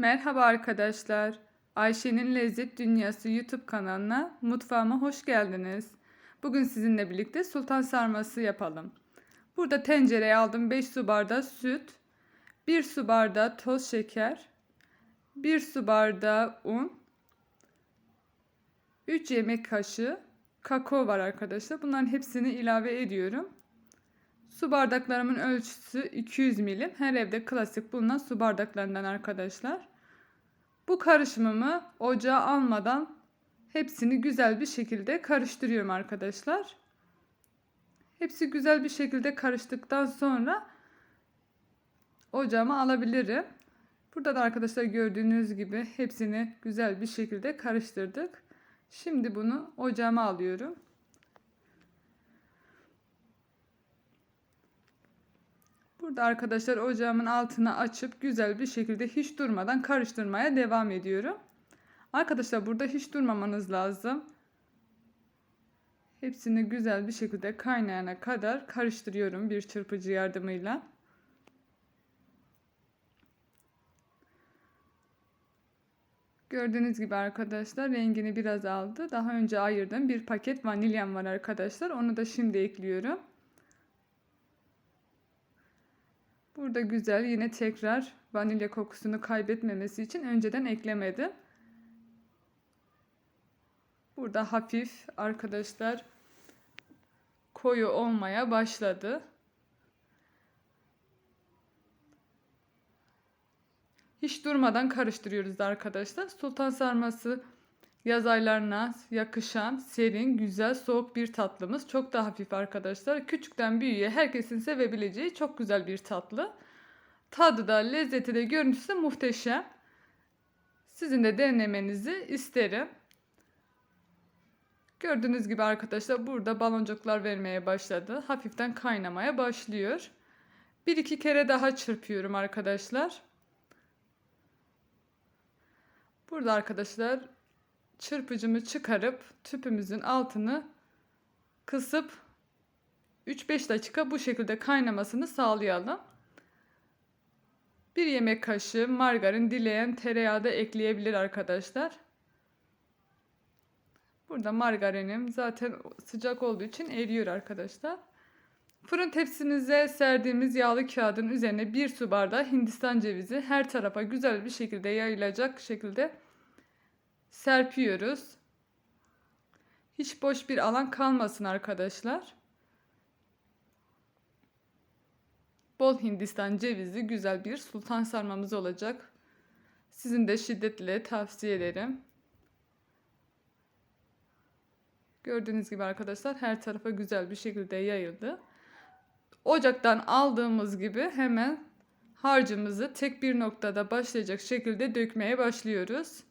Merhaba arkadaşlar. Ayşe'nin Lezzet Dünyası YouTube kanalına mutfağıma hoş geldiniz. Bugün sizinle birlikte sultan sarması yapalım. Burada tencereye aldım 5 su bardağı süt, 1 su bardağı toz şeker, 1 su bardağı un, 3 yemek kaşığı kakao var arkadaşlar. Bunların hepsini ilave ediyorum. Su bardaklarımın ölçüsü 200 milim. Her evde klasik bulunan su bardaklarından arkadaşlar. Bu karışımımı ocağa almadan hepsini güzel bir şekilde karıştırıyorum arkadaşlar. Hepsi güzel bir şekilde karıştıktan sonra ocağıma alabilirim. Burada da arkadaşlar gördüğünüz gibi hepsini güzel bir şekilde karıştırdık. Şimdi bunu ocağıma alıyorum. Burada arkadaşlar ocağımın altını açıp güzel bir şekilde hiç durmadan karıştırmaya devam ediyorum. Arkadaşlar burada hiç durmamanız lazım. Hepsini güzel bir şekilde kaynayana kadar karıştırıyorum bir çırpıcı yardımıyla. Gördüğünüz gibi arkadaşlar rengini biraz aldı. Daha önce ayırdım. Bir paket vanilyam var arkadaşlar. Onu da şimdi ekliyorum. Burada güzel yine tekrar vanilya kokusunu kaybetmemesi için önceden eklemedim. Burada hafif arkadaşlar koyu olmaya başladı. Hiç durmadan karıştırıyoruz arkadaşlar. Sultan sarması yaz aylarına yakışan serin, güzel, soğuk bir tatlımız. Çok da hafif arkadaşlar. Küçükten büyüğe herkesin sevebileceği çok güzel bir tatlı. Tadı da, lezzeti de, görüntüsü de muhteşem. Sizin de denemenizi isterim. Gördüğünüz gibi arkadaşlar burada baloncuklar vermeye başladı. Hafiften kaynamaya başlıyor. Bir iki kere daha çırpıyorum arkadaşlar. Burada arkadaşlar çırpıcımı çıkarıp tüpümüzün altını kısıp 3-5 dakika bu şekilde kaynamasını sağlayalım. Bir yemek kaşığı margarin dileyen tereyağı da ekleyebilir arkadaşlar. Burada margarinim zaten sıcak olduğu için eriyor arkadaşlar. Fırın tepsimize serdiğimiz yağlı kağıdın üzerine bir su bardağı hindistan cevizi her tarafa güzel bir şekilde yayılacak şekilde serpiyoruz. Hiç boş bir alan kalmasın arkadaşlar. Bol hindistan cevizi güzel bir sultan sarmamız olacak. Sizin de şiddetle tavsiye ederim. Gördüğünüz gibi arkadaşlar her tarafa güzel bir şekilde yayıldı. Ocaktan aldığımız gibi hemen harcımızı tek bir noktada başlayacak şekilde dökmeye başlıyoruz.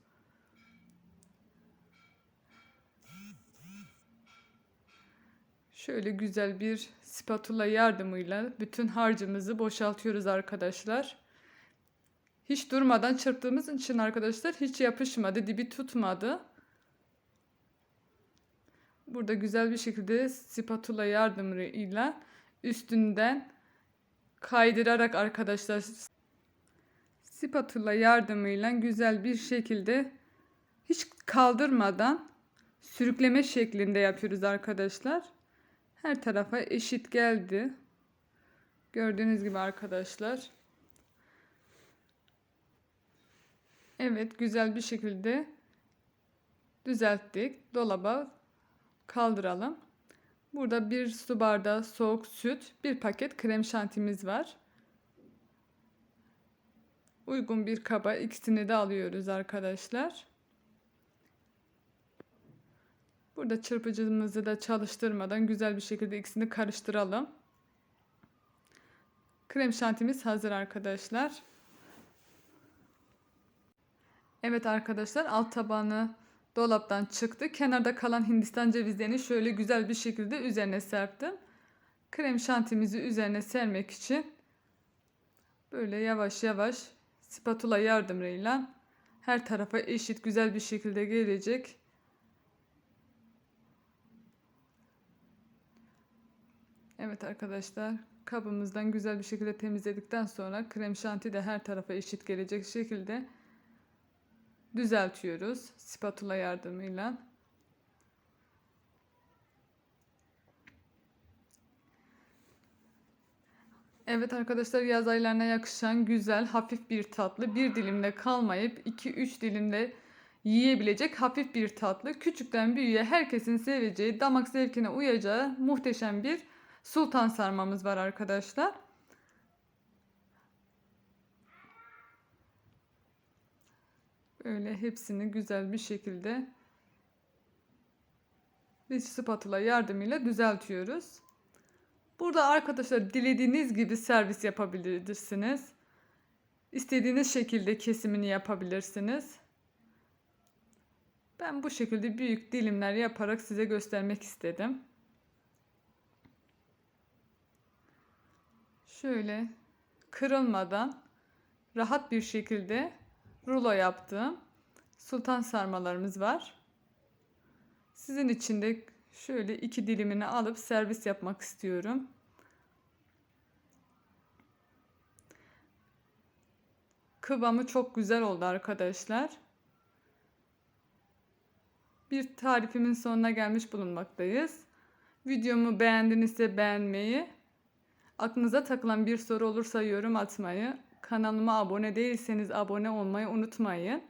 Şöyle güzel bir spatula yardımıyla bütün harcımızı boşaltıyoruz arkadaşlar. Hiç durmadan çırptığımız için arkadaşlar hiç yapışmadı, dibi tutmadı. Burada güzel bir şekilde spatula yardımıyla üstünden kaydırarak arkadaşlar spatula yardımıyla güzel bir şekilde hiç kaldırmadan sürükleme şeklinde yapıyoruz arkadaşlar. Her tarafa eşit geldi. Gördüğünüz gibi arkadaşlar. Evet güzel bir şekilde düzelttik. Dolaba kaldıralım. Burada bir su bardağı soğuk süt, bir paket krem şantimiz var. Uygun bir kaba ikisini de alıyoruz arkadaşlar. Burada çırpıcımızı da çalıştırmadan güzel bir şekilde ikisini karıştıralım. Krem şantimiz hazır arkadaşlar. Evet arkadaşlar alt tabanı dolaptan çıktı. Kenarda kalan hindistan cevizlerini şöyle güzel bir şekilde üzerine serptim. Krem şantimizi üzerine sermek için böyle yavaş yavaş spatula yardımıyla her tarafa eşit güzel bir şekilde gelecek Evet arkadaşlar kabımızdan güzel bir şekilde temizledikten sonra krem şanti de her tarafa eşit gelecek şekilde düzeltiyoruz spatula yardımıyla. Evet arkadaşlar yaz aylarına yakışan güzel hafif bir tatlı bir dilimde kalmayıp 2-3 dilimde yiyebilecek hafif bir tatlı. Küçükten büyüğe herkesin seveceği damak zevkine uyacağı muhteşem bir sultan sarmamız var arkadaşlar. Böyle hepsini güzel bir şekilde bir spatula yardımıyla düzeltiyoruz. Burada arkadaşlar dilediğiniz gibi servis yapabilirsiniz. İstediğiniz şekilde kesimini yapabilirsiniz. Ben bu şekilde büyük dilimler yaparak size göstermek istedim. Şöyle kırılmadan rahat bir şekilde rulo yaptığım sultan sarmalarımız var. Sizin için de şöyle iki dilimini alıp servis yapmak istiyorum. Kıvamı çok güzel oldu arkadaşlar. Bir tarifimin sonuna gelmiş bulunmaktayız. Videomu beğendinizse beğenmeyi, aklınıza takılan bir soru olursa yorum atmayı, kanalıma abone değilseniz abone olmayı unutmayın.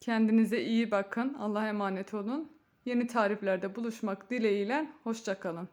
Kendinize iyi bakın. Allah'a emanet olun. Yeni tariflerde buluşmak dileğiyle. Hoşçakalın.